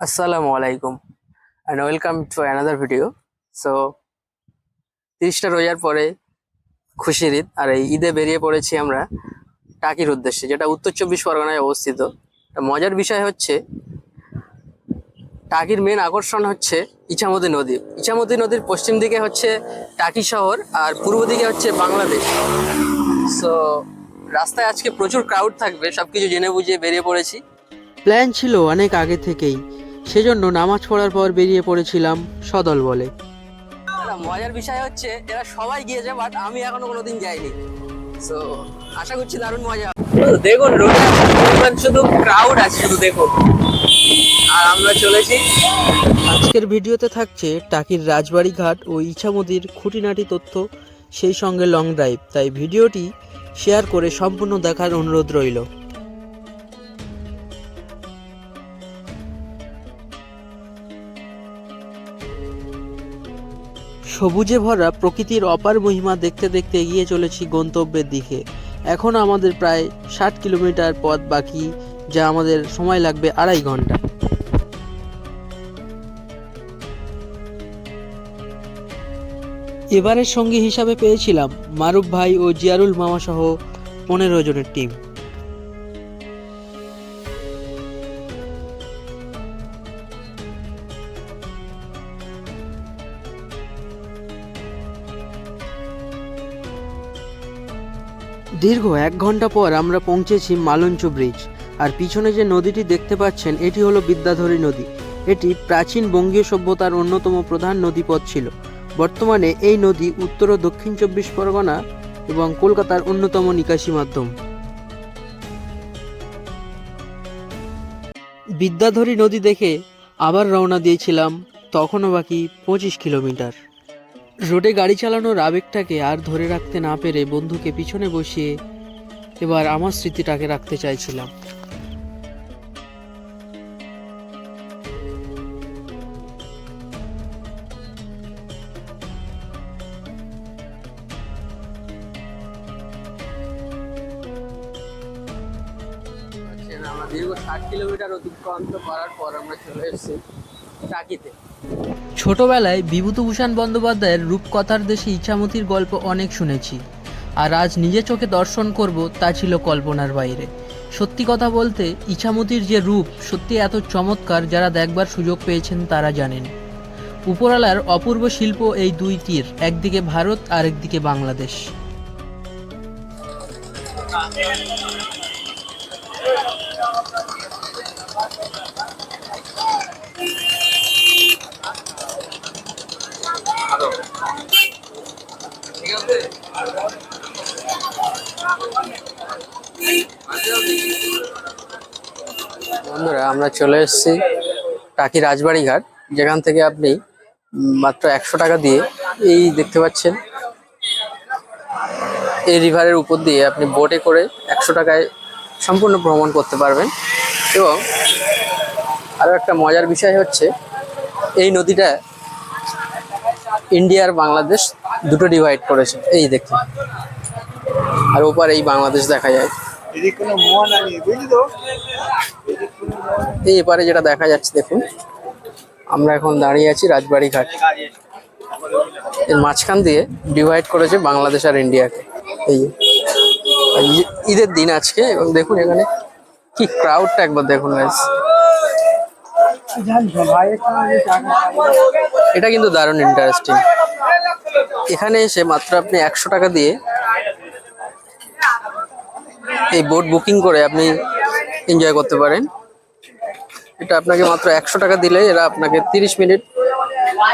আসসালামু আলাইকুম and welcome to another video so তিরিশটা রোজার পরে খুশির ঈদ, আর এই ঈদে বেরিয়ে পড়েছি আমরা টাকির উদ্দেশ্যে, যেটা উত্তর চব্বিশ পরগনায় অবস্থিত। মজার বিষয় হচ্ছে, টাকির মেন আকর্ষণ হচ্ছে ইছামতি নদী। ইছামতি নদীর পশ্চিম দিকে হচ্ছে টাকি শহর, আর পূর্ব দিকে হচ্ছে বাংলাদেশ। সো রাস্তায় আজকে প্রচুর ক্রাউড থাকবে সব কিছু জেনে বুঝে বেরিয়ে পড়েছি। প্ল্যান ছিল অনেক আগে থেকেই সেজন্য নামাজ পড়ার পর বেরিয়ে পড়েছিলাম সদল বলে। মজার বিষয় হচ্ছে এরা সবাই গিয়েছে বাট আমি এখনও কোনোদিন যাইনি। সো আশা করছি দারুণ মজা দেখুন রোডে শুধু ক্রাউড আছে শুধু দেখুন। আর আমরা চলেছি। আজকের ভিডিওতে থাকছে টাকির রাজবাড়ি ঘাট ও ইছামতির খুঁটিনাটি তথ্য সেই সঙ্গে লং ড্রাইভ তাই ভিডিওটি শেয়ার করে সম্পূর্ণ দেখার অনুরোধ রইল। সবুজে ভরা প্রকৃতির অপার মহিমা দেখতে দেখতে এগিয়ে চলেছি গন্তব্যের দিকে। এখন আমাদের প্রায় ষাট কিলোমিটার পথ বাকি, যা আমাদের সময় লাগবে আড়াই ঘণ্টা। এবারের সঙ্গী হিসাবে পেয়েছিলাম মারুফ ভাই ও জিয়ারুল মামা সহ পনেরো জনের টিম। দীর্ঘ এক ঘণ্টা পর আমরা পৌঁছেছি মালঞ্চ ব্রিজ, আর পিছনে যে নদীটি দেখতে পাচ্ছেন, এটি হলো বিদ্যাধরী নদী। এটি প্রাচীন বঙ্গীয় সভ্যতার অন্যতম প্রধান নদীপথ ছিল। বর্তমানে এই নদী উত্তর ও দক্ষিণ চব্বিশ পরগনা এবং কলকাতার অন্যতম নিকাশি মাধ্যম। বিদ্যাধরী নদী দেখে আবার রওনা দিয়েছিলাম, তখনও বাকি পঁচিশ কিলোমিটার। রোডে গাড়ি চালানোর আবেগটাকে আর ধরে রাখতে না পেরে বন্ধুকে পিছনে বসিয়ে এবার আমার স্মৃতিটাকে রাখতে চাইছিলাম। আমরা দীর্ঘ ষাট কিলোমিটার অতিক্রান্ত করার পর আমরা চলে এসেছি। টাকিতে ছোটবেলায় বিভূতিভূষণ বন্দ্যোপাধ্যায়ের রূপকথার দেশে ইচ্ছামতির গল্প অনেক শুনেছি। আর আজ নিজে চোখে দর্শন করব, তা ছিল কল্পনার বাইরে। সত্যি কথা বলতে ইছামতির যে রূপ সত্যি এত চমৎকার যারা দেখবার সুযোগ পেয়েছেন তারা জানেন। উপরালার অপূর্ব শিল্প এই দুই তীর, একদিকে ভারত আর একদিকে বাংলাদেশ। বন্ধুরা, আমরা চলে এসেছি টাকি রাজবাড়ি ঘাট, যেখান থেকে আপনি মাত্র একশো টাকা দিয়ে এই দেখতে পাচ্ছেন, এই রিভারের উপর দিয়ে আপনি বোটে করে একশো টাকায় সম্পূর্ণ ভ্রমণ করতে পারবেন। এবং আরও একটা মজার বিষয় হচ্ছে, এই নদীটা ইন্ডিয়া আর বাংলাদেশ দুটো ডিভাইড করেছে। এই দেখুন আর ওপার এই বাংলাদেশ দেখা যায়। এই এপারে যেটা দেখা যাচ্ছে দেখুন। আমরা এখন দাঁড়িয়ে আছি রাজবাড়ি ঘাট। এর মাঝখান দিয়ে ডিভাইড করেছে বাংলাদেশ আর ইন্ডিয়াকে। এই ঈদের দিন আজকে এবং দেখুন এখানে কি ক্রাউডটা একবার দেখুন। এটা কিন্তু দারুণ ইন্টারেস্টিং এখানে এসে মাত্র আপনি একশো টাকা দিয়ে এই বোট বুকিং করে আপনি এনজয় করতে পারেন। এটা আপনাকে মাত্র একশো টাকা দিলে এরা আপনাকে তিরিশ মিনিট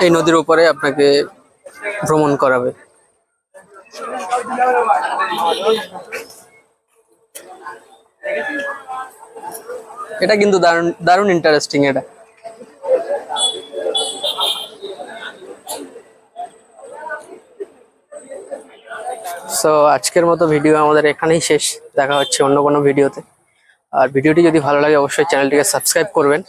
এই নদীর উপরে আপনাকে ভ্রমণ করাবে। এটা কিন্তু দারুণ দারুণ ইন্টারেস্টিং এটা। সো আজকের মতো ভিডিও আমাদের এখানেই শেষ। দেখা হচ্ছে অন্য কোনো ভিডিওতে আর ভিডিওটি যদি ভালো লাগে, অবশ্যই চ্যানেলটিকে সাবস্ক্রাইব করবেন।